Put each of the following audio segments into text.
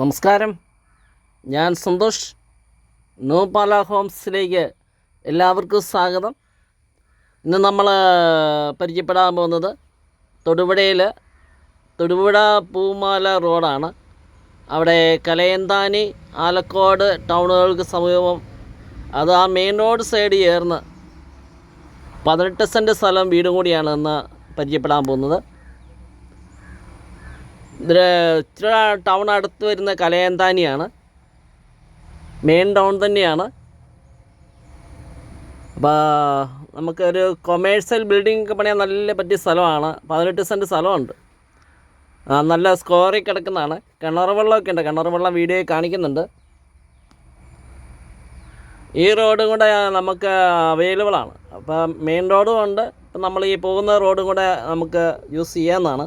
നമസ്കാരം. ഞാൻ സന്തോഷ്. നൂപാല ഹോംസിലേക്ക് എല്ലാവർക്കും സ്വാഗതം. ഇന്ന് നമ്മൾ പരിചയപ്പെടാൻ പോകുന്നത് തൊടുപുഴയിൽ തൊടുപുഴ പൂമാല റോഡാണ്. അവിടെ കലയന്താനി ആലക്കോട് ടൗണുകൾക്ക് സമീപം അത് ആ മെയിൻ റോഡ് സൈഡ് ചേർന്ന് പതിനെട്ട് സെന്റ് സ്ഥലം വീടും കൂടിയാണ് ഇന്ന് പരിചയപ്പെടാൻ പോകുന്നത്. ടൗൺ അടുത്ത് വരുന്ന കലയന്താനിയാണ്. മെയിൻ ടൗൺ തന്നെയാണ്. അപ്പോൾ നമുക്കൊരു കൊമേഴ്സ്യൽ ബിൽഡിംഗ് ഒക്കെ പണിയാൻ നല്ല പറ്റിയ സ്ഥലമാണ്. പതിനെട്ട് സെന്റ് സ്ഥലമുണ്ട്. നല്ല സ്കോറിൽ കിടക്കുന്നതാണ്. കിണർ വെള്ളമൊക്കെ ഉണ്ട്. കിണർ വെള്ളം വീഡിയോ കാണിക്കുന്നുണ്ട്. ഈ റോഡും കൂടെ നമുക്ക് അവൈലബിൾ ആണ്. അപ്പോൾ മെയിൻ റോഡും ഉണ്ട് ഇപ്പം നമ്മൾ ഈ പോകുന്ന റോഡും കൂടെ നമുക്ക് യൂസ് ചെയ്യാവുന്നതാണ്.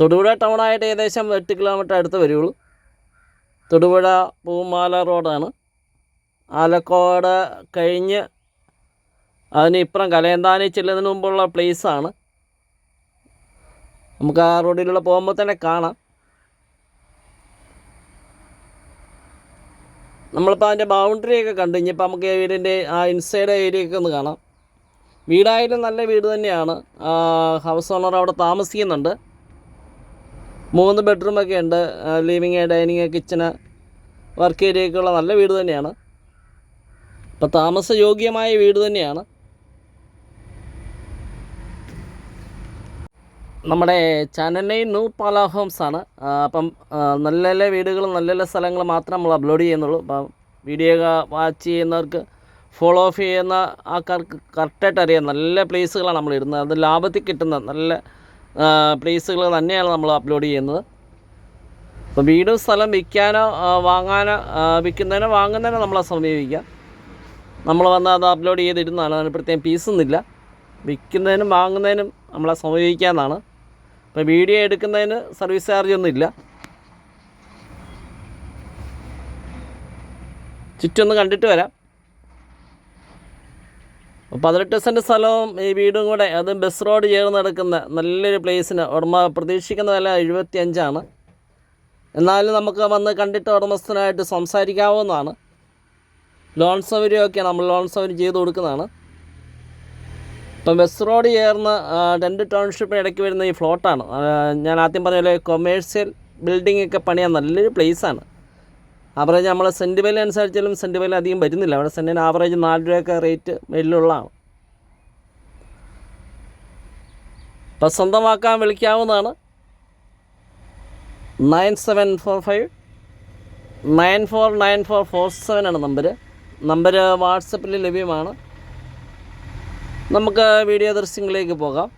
തൊടുപുഴ ടൗണായിട്ട് ഏകദേശം എട്ട് കിലോമീറ്റർ അടുത്ത് വരുള്ളൂ തൊടുപുഴ പൂമാല റോഡാണ്. ആലക്കോട് കഴിഞ്ഞ് അതിന് ഇപ്പുറം കലയന്താനി ചെല്ലുന്നതിന് മുമ്പുള്ള പ്ലേസാണ് നമുക്ക് ആ റോഡിലുള്ള പോകുമ്പോൾ തന്നെ കാണാം. നമ്മളിപ്പോൾ അതിന്റെ ബൗണ്ടറിയൊക്കെ കണ്ടു ഇനിയിപ്പോൾ നമുക്ക് വീടിന്റെ ആ ഇൻസൈഡ് ഏരിയയൊക്കെ ഒന്ന് കാണാം. വീടായാലും നല്ല വീട് തന്നെയാണ്. ഹൗസ് ഓണർ അവിടെ താമസിക്കുന്നുണ്ട്. മൂന്ന് ബെഡ്റൂമൊക്കെ ഉണ്ട്. ലിവിങ് ഡൈനിങ് കിച്ചന് വർക്ക് ഏരിയയൊക്കെയുള്ള നല്ല വീട് തന്നെയാണ്. ഇപ്പം താമസയോഗ്യമായ വീട് തന്നെയാണ്. നമ്മുടെ ചാനൽ ന്യൂ പാല ഹോംസ് ആണ്. അപ്പം നല്ല നല്ല വീടുകളും നല്ല നല്ല സ്ഥലങ്ങളും മാത്രം നമ്മൾ അപ്ലോഡ് ചെയ്യുന്നുള്ളൂ. അപ്പം വീഡിയോ വാച്ച് ചെയ്യുന്നവർക്ക് ഫോളോ ഓഫ് ചെയ്യുന്ന ആൾക്കാർക്ക് കറക്റ്റായിട്ട് അറിയാം. നല്ല പ്ലേസുകളാണ് നമ്മൾ ഇടുന്നത്. അത് ലാഭത്തിൽ കിട്ടുന്ന നല്ല പ്ലേസുകൾ തന്നെയാണ് നമ്മൾ അപ്ലോഡ് ചെയ്യുന്നത്. അപ്പോൾ വീടും സ്ഥലം വിൽക്കാനോ വാങ്ങാനോ വിൽക്കുന്നതിനോ വാങ്ങുന്നതിനോ നമ്മളെ സമീപിക്കാം. നമ്മൾ വന്ന് അത് അപ്ലോഡ് ചെയ്തിരുന്നതാണ്. അതിന് പ്രത്യേകം പീസൊന്നുമില്ല വിൽക്കുന്നതിനും വാങ്ങുന്നതിനും നമ്മളെ സമീപിക്കാമെന്നാണ് അപ്പോൾ വീഡിയോ എടുക്കുന്നതിന് സർവീസ് ചാർജ് ഒന്നും ഇല്ല. ചുറ്റൊന്ന് കണ്ടിട്ട് വരാം. പതിനെട്ട് സെന്റ് സ്ഥലവും ഈ വീടും കൂടെ അത് ബസ് റോഡ് ചേർന്ന് നടക്കുന്ന നല്ലൊരു പ്ലേസിന് ഉടമ പ്രതീക്ഷിക്കുന്ന വില എഴുപത്തി അഞ്ചാണ് എന്നാലും നമുക്ക് വന്ന് കണ്ടിട്ട് ഉടമസ്ഥനായിട്ട് സംസാരിക്കാവുന്നതാണ്. ലോൺ സൗകര്യമൊക്കെ നമ്മൾ ലോൺ സൗകര്യം ചെയ്ത് കൊടുക്കുന്നതാണ്. ഇപ്പം ബസ് റോഡ് ചേർന്ന് രണ്ട് ടൗൺഷിപ്പിന് ഇടയ്ക്ക് വരുന്ന ഈ ഫ്ലോട്ടാണ് ഞാൻ ആദ്യം പറഞ്ഞ പോലെ കൊമേഴ്സ്യൽ ബിൽഡിംഗ് ഒക്കെ പണിയാൻ നല്ലൊരു പ്ലേസാണ് ആവറേജ് നമ്മൾ സെന്റ് വില അനുസരിച്ചാലും സെന്റ് വില അധികം വരുന്നില്ല. അവിടെ സെന്റിന് ആവറേജ് നാല് രൂപയൊക്കെ റേറ്റ് മേലിലുള്ളതാണ്. സ്വന്തം സ്വന്തമാക്കാൻ വിളിക്കാവുന്നതാണ്. Nine seven four five nine four nine four four seven ആണ് നമ്പർ നമ്പർ വാട്സപ്പിൽ ലഭ്യമാണ്. നമുക്ക് വീഡിയോ ദൃശ്യങ്ങളിലേക്ക് പോകാം.